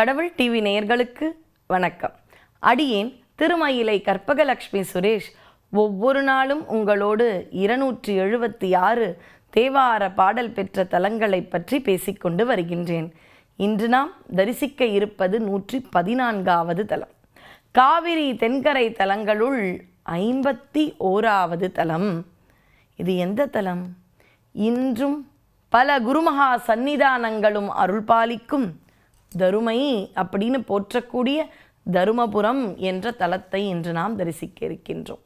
கடவுள் டிவி நேயர்களுக்கு வணக்கம். அடியேன் திருமயிலை கற்பகலக்ஷ்மி சுரேஷ் ஒவ்வொரு நாளும் உங்களோடு இருநூற்றி எழுபத்தி ஆறு தேவார பாடல் பெற்ற தலங்களை பற்றி பேசிக்கொண்டு வருகின்றேன். இன்று நாம் தரிசிக்க இருப்பது நூற்றி பதினான்காவது தலம். காவிரி தென்கரை தலங்களுள் ஐம்பத்தி ஓராவது தலம். இது எந்த தலம்? இன்றும் பல குருமகா சந்நிதானங்களும் அருள்பாலிக்கும் தருமை அப்படின்னு போற்றக்கூடிய தருமபுரம் என்ற தலத்தை இன்று நாம் தரிசிக்க இருக்கின்றோம்.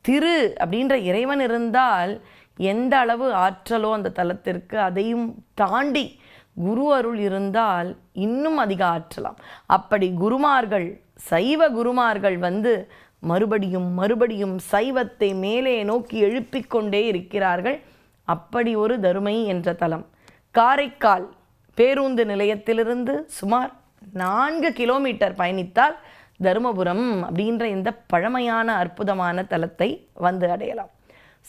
திரு அப்படின்ற இறைவன் இருந்தால் எந்த அளவு ஆற்றலோ அந்த தலத்திற்கு அதையும் தாண்டி குரு அருள் இருந்தால் இன்னும் அதிக ஆற்றலாம். அப்படி குருமார்கள் சைவ குருமார்கள் வந்து மறுபடியும் மறுபடியும் சைவத்தை மேலே நோக்கி எழுப்பிக் கொண்டே இருக்கிறார்கள். அப்படி ஒரு தருமை என்ற தலம். காரைக்கால் பேருந்து நிலையத்திலிருந்து சுமார் நான்கு கிலோமீட்டர் பயணித்தால் தருமபுரம் அப்படின்ற இந்த பழமையான அற்புதமான தலத்தை வந்து அடையலாம்.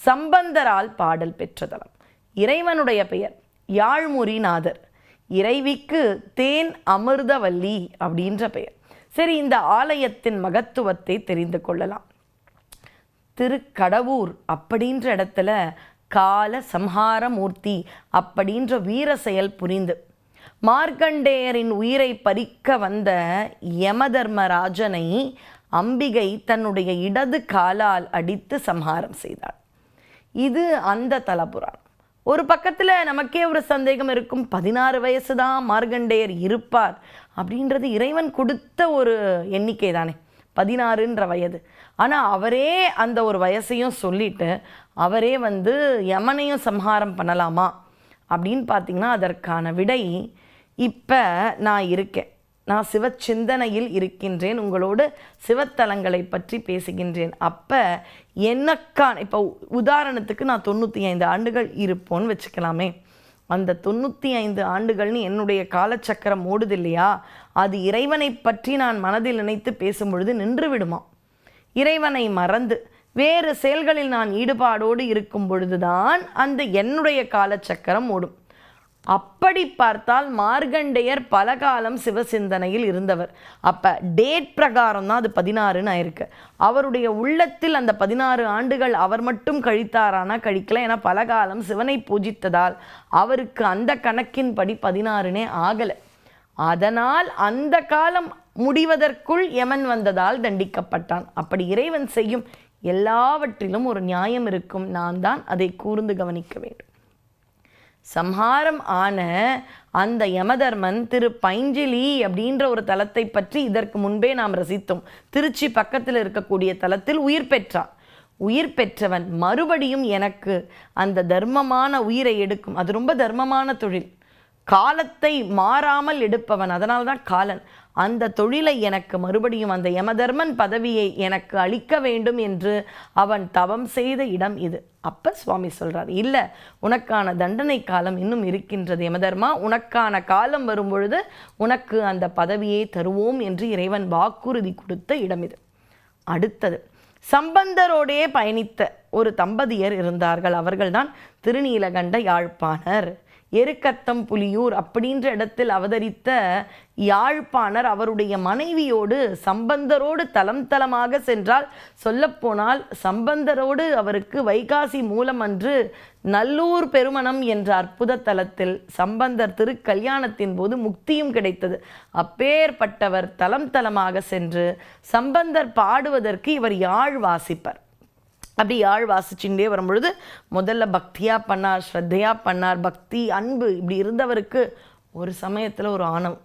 சம்பந்தரால் பாடல் பெற்ற தலம். இறைவனுடைய பெயர் யாழ்முறிநாதர் இறைவிக்கு தேன் அமிர்தவல்லி அப்படின்ற பெயர். சரி இந்த ஆலயத்தின் மகத்துவத்தை தெரிந்து கொள்ளலாம். திருக்கடவூர் அப்படின்ற இடத்துல கால சம்ஹார மூர்த்தி அப்படின்ற வீர செயல் புரிந்து மார்க்கண்டேயரின் உயிரை பறிக்க வந்த யமதர்மராஜனை அம்பிகை தன்னுடைய இடது காலால் அடித்து சம்ஹாரம் செய்தாள். இது அந்த தலபுராணம் ஒரு பக்கத்தில் நமக்கே ஒரு சந்தேகம் இருக்கும் பதினாறு வயசு தான் மார்கண்டேயர் இருப்பார் அப்படின்றது இறைவன் கொடுத்த ஒரு எண்ணிக்கை தானே பதினாறுன்ற வயது. ஆனால் அவரே அந்த ஒரு வயசையும் சொல்லிட்டு அவரே வந்து யமனையும் சம்ஹாரம் பண்ணலாமா? அப்படின்னு பார்த்தீங்கன்னா அதற்கான விடை இப்போ நான் இருக்கேன். நான் சிவச்சிந்தனையில் இருக்கின்றேன். உங்களோடு சிவத்தலங்களை பற்றி பேசுகின்றேன். அப்போ எனக்கான இப்போ உதாரணத்துக்கு நான் தொண்ணூற்றி ஐந்து ஆண்டுகள் இருப்போன்னு வச்சுக்கலாமே. அந்த தொண்ணூற்றி ஐந்து ஆண்டுகள்னு என்னுடைய காலச்சக்கரம் ஓடுது இல்லையா? அது இறைவனை பற்றி நான் மனதில் நினைத்து பேசும் பொழுது நின்று விடுமா? இறைவனை மறந்து வேறு செயல்களில் நான் ஈடுபாடோடு இருக்கும் பொழுதுதான் அந்த என்னுடைய காலச்சக்கரம் ஓடும். அப்படி பார்த்தால் மார்கண்டேயர் பல காலம் சிவசிந்தனையில் இருந்தவர். அப்போ டேட் பிரகாரம் தான் அது பதினாறுன்னு ஆயிருக்கு. அவருடைய உள்ளத்தில் அந்த பதினாறு ஆண்டுகள் அவர் மட்டும் கழித்தாரானா கழிக்கல. ஏன்னா பல காலம் சிவனை பூஜித்ததால் அவருக்கு அந்த கணக்கின்படி பதினாறுனே ஆகலை. அதனால் அந்த காலம் முடிவதற்குள் யமன் வந்ததால் தண்டிக்கப்பட்டான். அப்படி இறைவன் செய்யும் எல்லாவற்றிலும் ஒரு நியாயம் இருக்கும். நான் தான் அதை கூர்ந்து கவனிக்க வேண்டும். சம்ஹாரம் ஆன அந்த யமதர்மன் திரு பைஞ்சிலி அப்படின்ற ஒரு தலத்தை பற்றி இதற்கு முன்பே நாம் ரசித்தோம். திருச்சி பக்கத்தில் இருக்கக்கூடிய தலத்தில் உயிர் பெற்றான். உயிர் பெற்றவன் மறுபடியும் எனக்கு அந்த தர்மமான உயிரை எடுக்கும். அது ரொம்ப தர்மமான தொழில். காலத்தை மாறாமல் எடுப்பவன். அதனால்தான் காலன். அந்த தொழிலை எனக்கு மறுபடியும் அந்த யமதர்மன் பதவியை எனக்கு அளிக்க வேண்டும் என்று அவன் தவம் செய்த இடம் இது. அப்ப சுவாமி சொல்றார் இல்ல உனக்கான தண்டனை காலம் இன்னும் இருக்கின்றது யமதர்மா. உனக்கான காலம் வரும் பொழுது உனக்கு அந்த பதவியை தருவோம் என்று இறைவன் வாக்குறுதி கொடுத்த இடம் இது. அடுத்தது சம்பந்தரோடே பயணித்த ஒரு தம்பதியர் இருந்தார்கள். அவர்கள்தான் திருநீலகண்ட யாழ்ப்பாணர். எருக்கத்தம் புலியூர் அப்படின்ற இடத்தில் அவதரித்த யாழ்ப்பாணர் அவருடைய மனைவியோடு சம்பந்தரோடு தலம் தலமாக சென்றால் சொல்லப்போனால் சம்பந்தரோடு அவருக்கு வைகாசி மூலம் அன்று நல்லூர் பெருமணம் என்ற அற்புத தலத்தில் சம்பந்தர் திருக்கல்யாணத்தின் போது முக்தியும் கிடைத்தது. அப்பேற்பட்டவர் தலம் தலமாக சென்று சம்பந்தர் பாடுவதற்கு இவர் யாழ் வாசிப்பர். அப்படி யாழ் வாசிச்சுட்டே வரும்பொழுது முதல்ல பக்தியாக பண்ணார் ஸ்ரத்தையாக பண்ணார் பக்தி அன்பு இப்படி இருந்தவருக்கு ஒரு சமயத்தில் ஒரு ஆணவம்.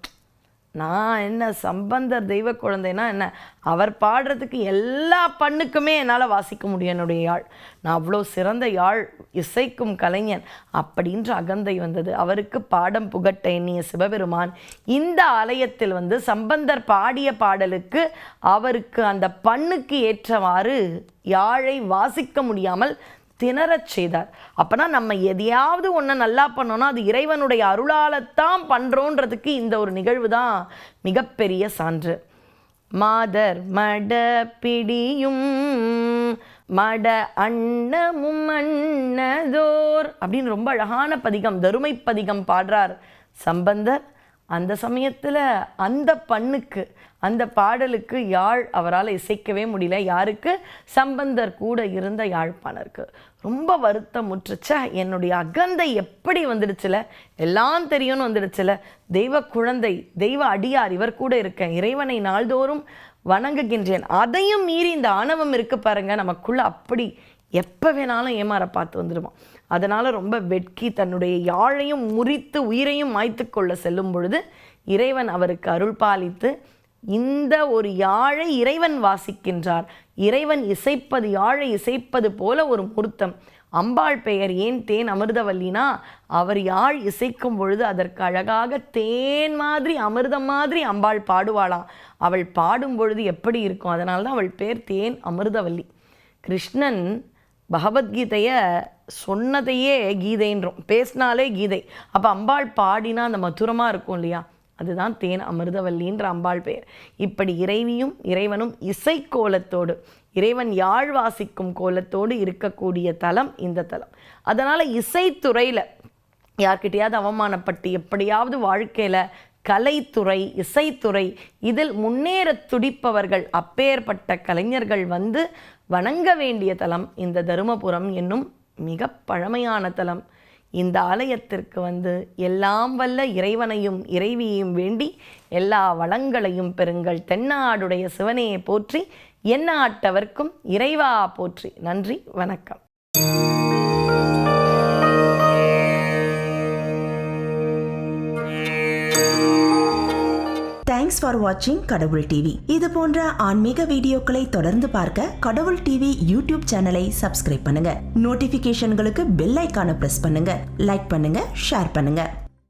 நான் என்ன சம்பந்தர் தெய்வ குழந்தைனா என்ன? அவர் பாடுறதுக்கு எல்லா பண்ணுக்குமே என்னால் வாசிக்க முடியும் என்னுடைய யாழ். நான் அவ்வளோ சிறந்த யாழ் இசைக்கும் கலைஞன் அப்படின்ற அகந்தை வந்தது. அவருக்கு பாடம் புகட்ட எண்ணிய சிவபெருமான் இந்த ஆலயத்தில் வந்து சம்பந்தர் பாடிய பாடலுக்கு அவருக்கு அந்த பண்ணுக்கு ஏற்றவாறு யாழை வாசிக்க முடியாமல் திணறச் செய்தார். அப்போனா நம்ம எதையாவது ஒன்று நல்லா பண்ணோன்னா அது இறைவனுடைய அருளாலத்தான் பண்ணுறோன்றதுக்கு இந்த ஒரு நிகழ்வு தான் மிகப்பெரிய சான்று. மாதர் மட பிடியும் மட அன்னமும் அன்னதோர் அப்படின்னு ரொம்ப அழகான பதிகம் தருமை பதிகம் பாடுறார் சம்பந்தர். அந்த சமயத்தில் அந்த பண்ணுக்கு அந்த பாடலுக்கு யாழ் அவரால் இசைக்கவே முடியல. யாருக்கு? சம்பந்தர் கூட இருந்த யாழ்ப்பாணருக்கு. ரொம்ப வருத்தம் முற்றுச்ச. என்னுடைய அகந்தை எப்படி வந்துடுச்சுல? எல்லாம் தெரியும்னு வந்துடுச்சுல. தெய்வ குழந்தை தெய்வ அடியார் இவர் கூட இருக்கேன். இறைவனை நாள்தோறும் வணங்குகின்றேன். அதையும் மீறி இந்த ஆணவம் இருக்கு பாருங்க. நமக்குள்ள அப்படி எப்போ வேணாலும் ஏமாற பார்த்து வந்துடுவான் அதனால் ரொம்ப வெட்கி தன்னுடைய யாழையும் முறித்து உயிரையும் மாய்த்து கொள்ள செல்லும் பொழுது இறைவன் அவருக்கு அருள் பாலித்து இந்த ஒரு யாழை இறைவன் வாசிக்கின்றார். இறைவன் இசைப்பது யாழை இசைப்பது போல ஒரு முகூர்த்தம் அம்பாள் பெயர் ஏன் தேன் அமிர்தவல்லினா அவர் யாழ் இசைக்கும் பொழுது அதற்கு அழகாக தேன் மாதிரி அமிர்தம் மாதிரி அம்பாள் பாடுவாளாம். அவள் பாடும் பொழுது எப்படி இருக்கும்? அதனால தான் அவள் பேர் தேன் அமிர்தவல்லி. கிருஷ்ணன் பகவத்கீதையை சொன்னதையே கீதைன்றோம். பேசினாலே கீதை. அப்போ அம்பாள் பாடினா அந்த மதுரமாக இருக்கும் இல்லையா? அதுதான் தேன் அமிர்தவல்லின்ற அம்பாள் பெயர். இப்படி இறைவியும் இறைவனும் இசை கோலத்தோடு இறைவன் யாழ் வாசிக்கும் கோலத்தோடு இருக்கக்கூடிய தலம் இந்த தலம். அதனால் இசைத்துறையில் யார்கிட்டையாவது அவமானப்பட்டு எப்படியாவது வாழ்க்கையில் கலைத்துறை இசைத்துறை இதில் முன்னேற துடிப்பவர்கள் அப்பேற்பட்ட கலைஞர்கள் வந்து வணங்க வேண்டிய தலம் இந்த தருமபுரம் என்னும் மிக பழமையான தலம். இந்த ஆலயத்திற்கு வந்து எல்லாம் வல்ல இறைவனையும் இறைவியையும் வேண்டி எல்லா வளங்களையும் பெறுங்கள். தென்னாடுடைய சிவனையை போற்றி எந்நாட்டவர்க்கும் இறைவா போற்றி. நன்றி வணக்கம். தேங்க்ஸ் ஃபார் வாட்சிங் கடவுள் டிவி இது போன்ற ஆன்மீக வீடியோக்களை தொடர்ந்து பார்க்க கடவுள் டிவி யூடியூப் சேனலை சப்ஸ்கிரைப் பண்ணுங்க. நோட்டிபிகேஷன்களுக்கு பெல் ஐக்கான பிரஸ் பண்ணுங்க. லைக் பண்ணுங்க ஷேர் பண்ணுங்க.